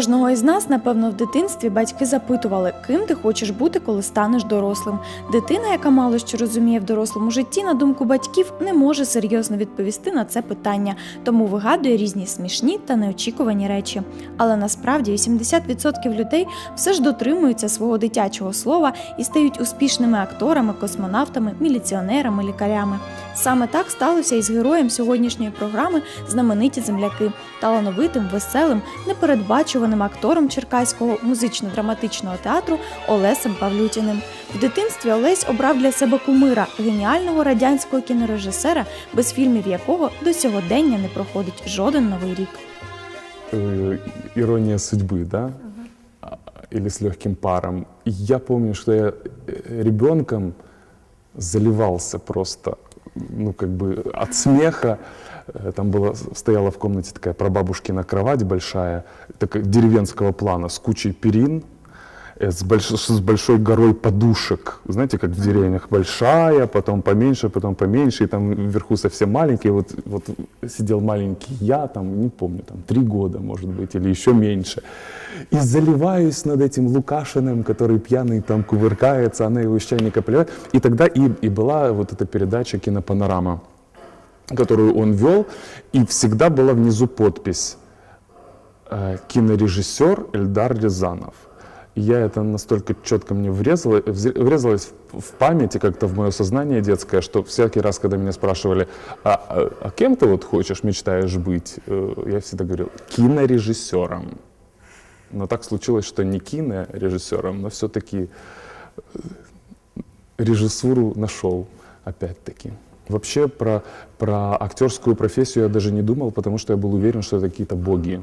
Кожного із нас, напевно, в дитинстві батьки запитували, ким ти хочеш бути, коли станеш дорослим. Дитина, яка мало що розуміє в дорослому житті, на думку батьків, не може серйозно відповісти на це питання, тому вигадує різні смішні та неочікувані речі. Але насправді 80% людей все ж дотримуються свого дитячого слова і стають успішними акторами, космонавтами, міліціонерами, лікарями. Саме так сталося і з героєм сьогоднішньої програми знамениті земляки, талановитим, веселим, непередбачуваним актором Черкаського музично-драматичного театру Олесем Павлютіним. В дитинстві Олесь обрав для себе кумира, геніального радянського кінорежисера, без фільмів якого до сьогодення не проходить жоден новий рік. э, ирония судьбы, да? А, Или с легким паром. И я помню, что я э, ребенком заливался просто, ну, как бы от смеха. Э, Там была, стояла в комнате такая прабабушкина кровать большая, такая деревенского плана, с кучей перин, с, больш- с большой горой подушек. Знаете, как в деревнях большая, потом поменьше, потом поменьше, и там вверху совсем маленький. Вот, вот сидел маленький я, там, не помню, там три года, может быть, или еще меньше. И заливаюсь над этим Лукашиным, который пьяный там кувыркается, она его из чайника поливает. И тогда и, и была вот эта передача «Кинопанорама», которую он вел, и всегда была внизу подпись э, «Кинорежиссер Эльдар Рязанов». Я это настолько четко мне врезало, врезалось в- памяти, как-то в мое сознание детское, что всякий раз, когда меня спрашивали, а, а- а кем ты вот хочешь, мечтаешь быть, э, я всегда говорил, кинорежиссером. Но так случилось, что не кинорежиссером, но все-таки режиссуру нашел, опять-таки. Вообще про, про актерскую профессию я даже не думал, потому что я был уверен, что это какие-то боги.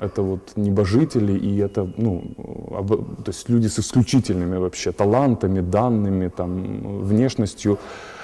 Это вот небожители, и это, ну, об- то есть люди с исключительными вообще талантами, данными, там, внешностью.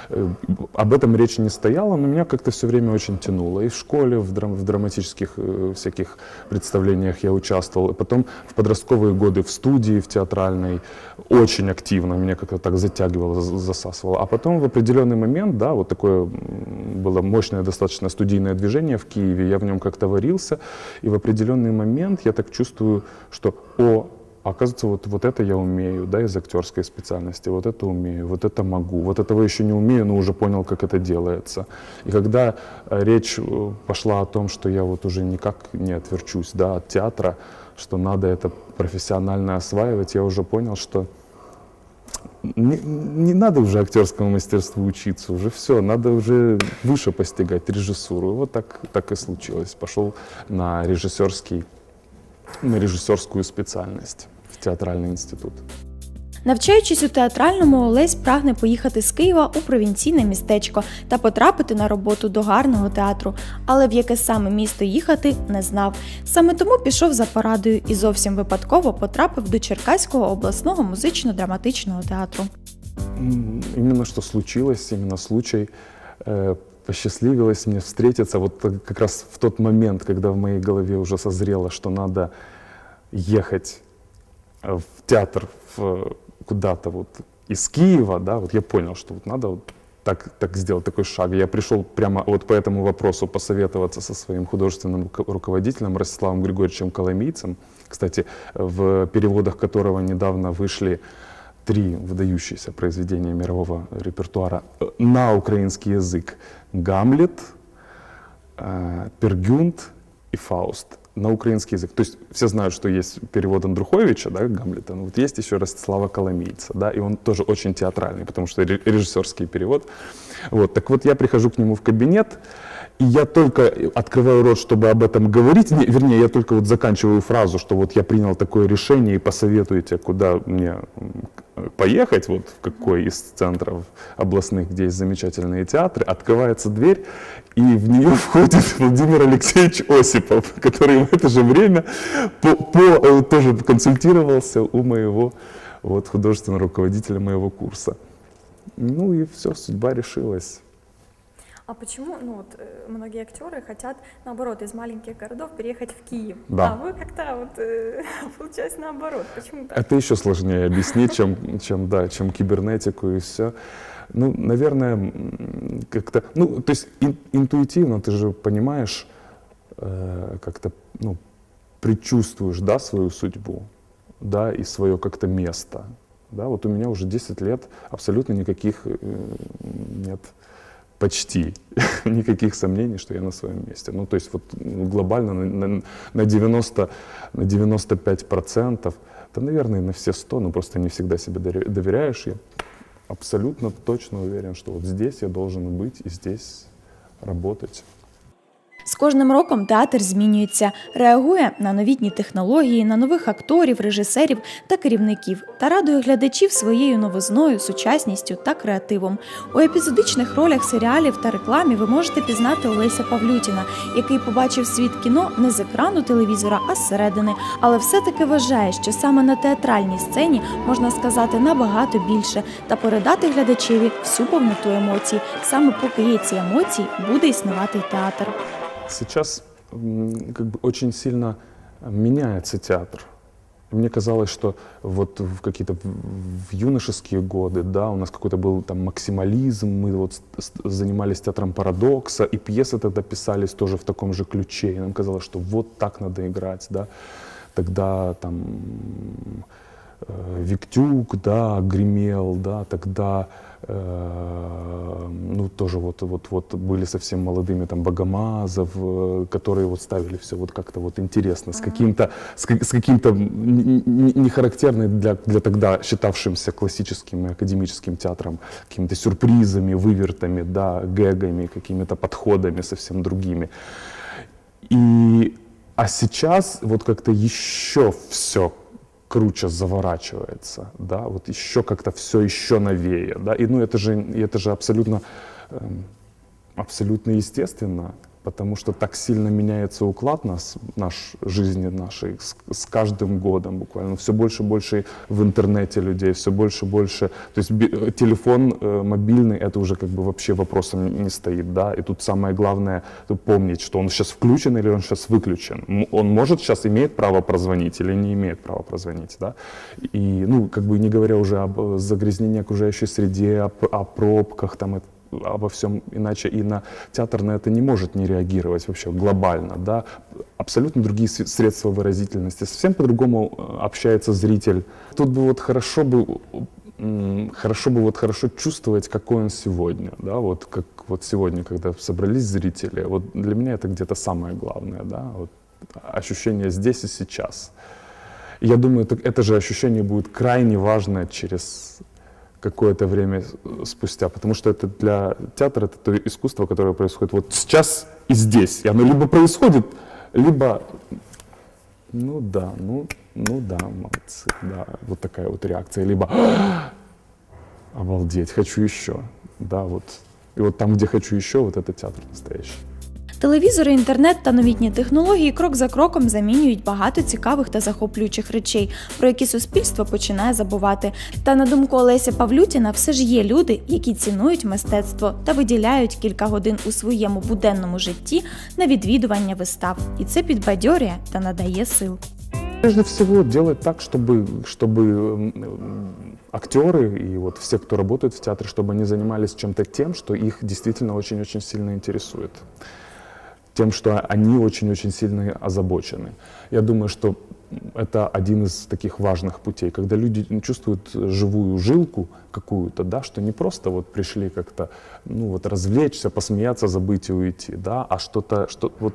Э, Об этом речи не стояло, но меня как-то все время очень тянуло. И в школе, в, драм- в драматических э, всяких представлениях я участвовал. И потом в подростковые годы в студии, в театральной, очень активно меня как-то так затягивало, за- засасывало. А потом в определенный момент, да, вот такое было мощное достаточно студийное движение в Киеве, я в нем как-то варился, и в определенный момент я так чувствую, что, о, оказывается, вот, вот это я умею, да, из актерской специальности, вот это умею, вот это могу, вот этого еще не умею, но уже понял, как это делается. И когда э, речь э, пошла о том, что я вот уже никак не отверчусь, да, от театра, что надо это профессионально осваивать, я уже понял, что не, не надо уже актерскому мастерству учиться, уже все, надо уже выше постигать режиссуру. И вот так, так и случилось. Пошел на режиссерский, на режиссерскую специальность в театральный институт. Навчаючись у театральному, Олесь прагне поїхати з Києва у провінційне містечко та потрапити на роботу до гарного театру, але в яке саме місто їхати не знав. Саме тому пішов за порадою і зовсім випадково потрапив до Черкаського обласного музично-драматичного театру. М, Именно что случилось, именно случай, э, посчастливилось мне встретиться вот так- как раз в тот момент, когда в моей голове уже созрело, что надо ехать э, В театр в- куда-то вот из Киева, да, вот я понял, что вот надо вот так, так сделать такой шаг. Я пришел прямо вот по этому вопросу посоветоваться со своим художественным руко- руководителем Ростиславом Григорьевичем Коломийцем, кстати, в переводах которого недавно вышли три выдающиеся произведения мирового репертуара на украинский язык. «Гамлет», э, «Пергюнд» и «Фауст» на украинский язык. То есть все знают, что есть перевод Андруховича, да, Гамлета, но вот есть еще Ростислава Коломийца, да, и он тоже очень театральный, потому что ре- режиссерский перевод. Вот, так вот я прихожу к нему в кабинет, и я только открываю рот, чтобы об этом говорить, не- вернее, я только вот заканчиваю фразу, что вот я принял такое решение и посоветуете, куда мне поехать, вот в какой из центров областных, где есть замечательные театры, открывается дверь, и в нее входит Владимир Алексеевич Осипов, который в это же время по, по- э, тоже консультировался у моего вот, художественного руководителя моего курса. Ну и все, судьба решилась. А почему, ну вот, э, многие актеры хотят, наоборот, из маленьких городов переехать в Киев? Да. А вы как-то вот э, получается наоборот. Почему так? Это еще сложнее объяснить, чем, чем, да, чем кибернетику и все. Ну, наверное, как-то, ну, то есть ин- интуитивно ты же понимаешь, э, как-то, ну, предчувствуешь, да, свою судьбу, да, и свое как-то место. Да, вот у меня уже 10 лет абсолютно никаких э, нет почти никаких сомнений, что я на своем месте. Ну, то есть вот ну, глобально на, на, на 90, на 95 процентов, да, наверное, на все 100, но просто не всегда себе доверя- доверяешь. Я абсолютно точно уверен, что вот здесь я должен быть и здесь работать. З кожним роком театр змінюється, реагує на новітні технології, на нових акторів, режисерів та керівників та радує глядачів своєю новизною, сучасністю та креативом. У епізодичних ролях серіалів та рекламі ви можете пізнати Олеся Павлютіна, який побачив світ кіно не з екрану телевізора, а зсередини, але все-таки вважає, що саме на театральній сцені можна сказати набагато більше та передати глядачеві всю повноту емоцій. Саме поки є ці емоції, буде існувати театр. Сейчас как бы очень сильно меняется театр. Мне казалось, что вот в какие-то в- юношеские годы, да, у нас какой-то был там максимализм, мы вот занимались театром парадокса, и пьесы тогда писались тоже в таком же ключе. И нам казалось, что вот так надо играть, да. Тогда там Виктюк, да, гремел, да, тогда э, ну тоже вот вот вот были совсем молодыми там Богомазов, э, которые вот ставили все вот как-то вот интересно с каким-то с, с каким-то н- н- не характерным для для тогда считавшимся классическим и академическим театром какими-то сюрпризами, вывертами, да, гэгами, какими-то подходами совсем другими. И, а сейчас вот как-то еще все круче заворачивается, да, вот еще как-то все еще новее, да, и ну это же, это же абсолютно, эм, абсолютно естественно, потому что так сильно меняется уклад нас, наш жизни нашей с, с каждым годом буквально, все больше и больше в интернете людей, все больше и больше, то есть би- э, телефон э, мобильный, это уже как бы вообще вопросом не стоит, да, и тут самое главное помнить, что он сейчас включен или он сейчас выключен, он может сейчас имеет право прозвонить или не имеет права прозвонить, да, и, ну, как бы не говоря уже об э, загрязнении окружающей среде, о, о пробках, там, и обо всем иначе и на театр на это не может не реагировать вообще глобально, да, абсолютно другие сре- средства выразительности, совсем по-другому э, общается зритель. Тут бы вот хорошо бы хорошо бы вот хорошо чувствовать, какой он сегодня, да, вот как вот сегодня, когда собрались зрители, вот для меня это где-то самое главное, да, вот ощущение здесь и сейчас. Я думаю, так- это же ощущение будет крайне важно через какое-то время спустя, потому что это для театра это то искусство, которое происходит вот сейчас и здесь. И оно либо происходит, либо, ну да, ну, ну да, молодцы, да, вот такая вот реакция, либо обалдеть, хочу еще, да, вот. И вот там, где хочу еще, вот это театр настоящий. Телевізори, інтернет та новітні технології крок за кроком замінюють багато цікавих та захоплюючих речей, про які суспільство починає забувати. Та на думку Олеся Павлютіна, все ж є люди, які цінують мистецтво та виділяють кілька годин у своєму буденному житті на відвідування вистав, і це підбадьорює та надає сил. Прежде всего делать так, чтобы, чтобы м, м, актеры и вот все, кто работает в театре, чтобы они занимались чем-то тем, что их действительно очень-очень сильно интересует. Тем, что они очень-очень сильно озабочены. Я думаю, что это один из таких важных путей, когда люди чувствуют живую жилку какую-то, да, что не просто вот пришли как-то, ну вот развлечься, посмеяться, забыть и уйти, да, а что-то, что вот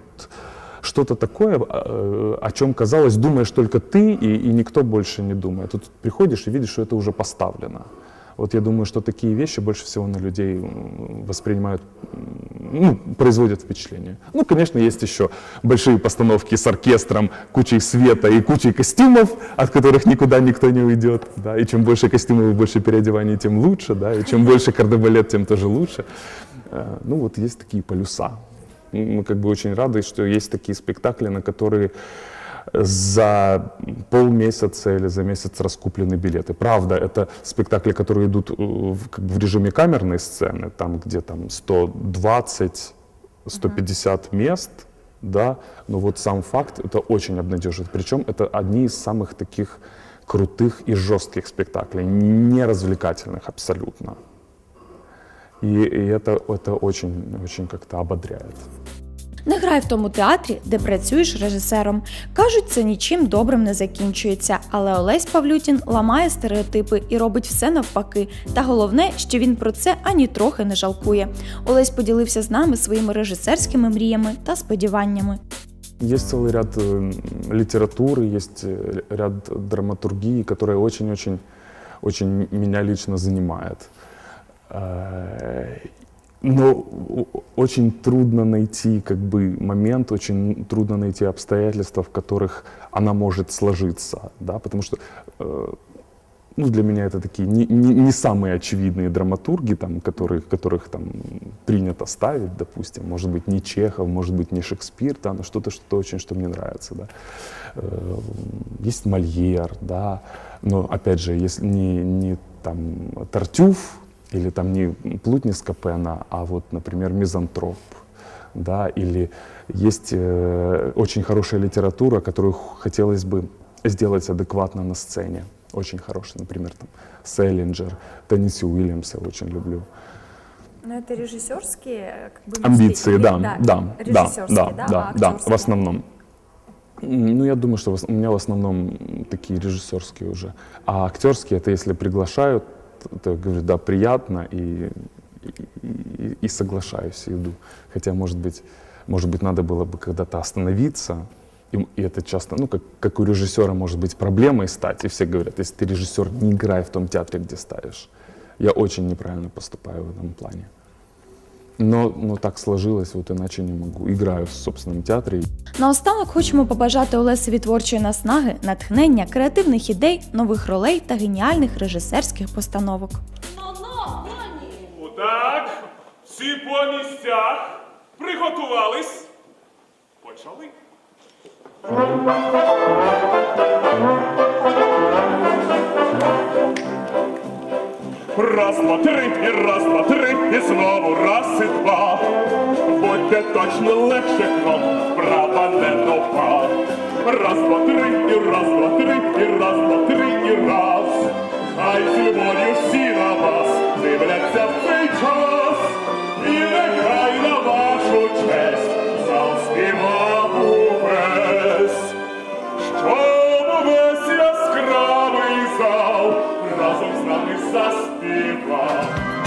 что-то такое, э, о чем казалось, думаешь только ты и, и никто больше не думает. Тут приходишь и видишь, что это уже поставлено. Вот я думаю, что такие вещи больше всего на людей воспринимают, ну, производят впечатление. Ну, конечно, есть еще большие постановки с оркестром, кучей света и кучей костюмов, от которых никуда никто не уйдет. Да? И чем больше костюмов и больше переодеваний, тем лучше. Да? И чем больше кардебалет, тем тоже лучше. Э, Ну, вот есть такие полюса. Мы как бы очень рады, что есть такие спектакли, на которые за полмесяца или за месяц раскуплены билеты. Правда, это спектакли, которые идут э, в, как бы в режиме камерной сцены, там где там 120, 150 мест, да, но вот сам факт это очень обнадеживает. Причем это одни из самых таких крутых и жестких спектаклей, не развлекательных абсолютно. И, и это, это очень, очень как-то ободряет. Не грай в тому театрі, де працюєш режисером. Кажуть, це нічим добрим не закінчується, але Олесь Павлютін ламає стереотипи і робить все навпаки. Та головне, що він про це ані трохи не жалкує. Олесь поділився з нами своїми режисерськими мріями та сподіваннями. Есть целый ряд э, литературы, есть э, ряд драматургии, которая очень-очень очень меня лично занимает. Но очень трудно найти как бы момент, очень трудно найти обстоятельства, в которых она может сложиться, да, потому что э, ну, для меня это такие не, не, не самые очевидные драматурги, там, которые, которых там принято ставить, допустим, может быть, не Чехов, может быть, не Шекспир, да, но что-то, что очень, что мне нравится, да. Э, Есть Мольер, да, но, опять же, если не, не там Тартюф или там не Плутни Скопена, а вот, например, Мизантроп, да, или есть э, очень хорошая литература, которую хотелось бы сделать адекватно на сцене. Очень хорошая, например, там Селлинджер, Тенниси Уильямса очень люблю. Но это режиссерские как бы, Амбиции, да, да, да, да, да, да, да, а да, в основном. Ну, я думаю, что у меня в основном такие режиссерские уже. А актерские, это если приглашают, то я говорю, да, приятно, и, и, и- соглашаюсь, и иду. Хотя, может быть, может быть, надо было бы когда-то остановиться, и, и это часто, ну, как, как у режиссера может быть проблемой стать, и все говорят, если ты режиссер, не играй в том театре, где ставишь. Я очень неправильно поступаю в этом плане. Но, но так сложилось, вот иначе не могу. Играю в собственном театре. Наостанок хочемо побажати Олесеві творчої наснаги, натхнення, креативних ідей, нових ролей та геніальних режисерських постановок. Так, всі по місцях. Приготувались. Почали. Раз, два, три, і раз, два, три, і знову житла, будьте точно легше кром, права не нова. Раз, два, три, і раз, два, три, і раз, два, три, і раз. Хай з любов'ю всі на вас дивляться в цей час, і нехай на вашу честь зал співав увесь. Щоб увесь яскравий зал разом з нами заспівав.